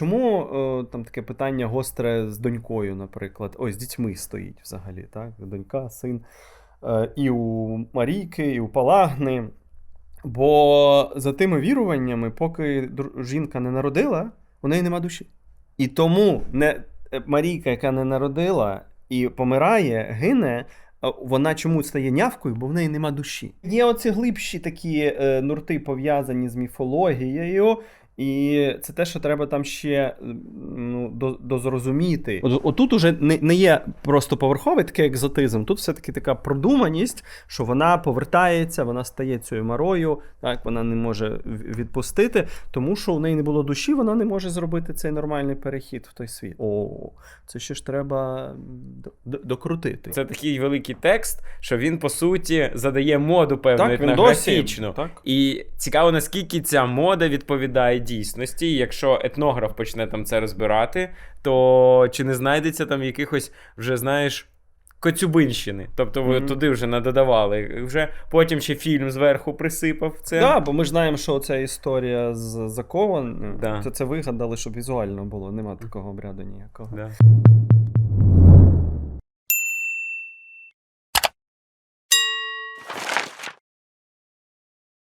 чому е, там таке питання гостре з донькою, наприклад? Ой, з дітьми стоїть взагалі, так? Донька, син. Е, і у Марійки, і у Палагни. Бо за тими віруваннями, поки жінка не народила, у неї нема душі. І тому не, е, Марійка, яка не народила і помирає, гине. Вона чому стає нявкою, бо в неї нема душі. Є оці глибші такі нурти пов'язані з міфологією, і це те, що треба там ще ну, дозрозуміти. От, отут уже не, не є просто поверховий такий екзотизм, тут все-таки така продуманість, що вона повертається, вона стає цією марою, так, вона не може відпустити, тому що у неї не було душі, вона не може зробити цей нормальний перехід в той світ. О, це ще ж треба докрутити. Це такий великий текст, що він по суті задає моду певну так, досі. етнографічну. Так. І цікаво, наскільки ця мода відповідає дійсності. Якщо етнограф почне там це розбирати, то чи не знайдеться там якихось вже, знаєш. Коцюбинщини, тобто ви Мгм. туди вже надодавали. Вже потім ще фільм зверху присипав це. Да, бо ми ж знаємо, що ця історія з закованим, Да. це, це вигадали, щоб візуально було. Нема такого обряду ніякого. Да.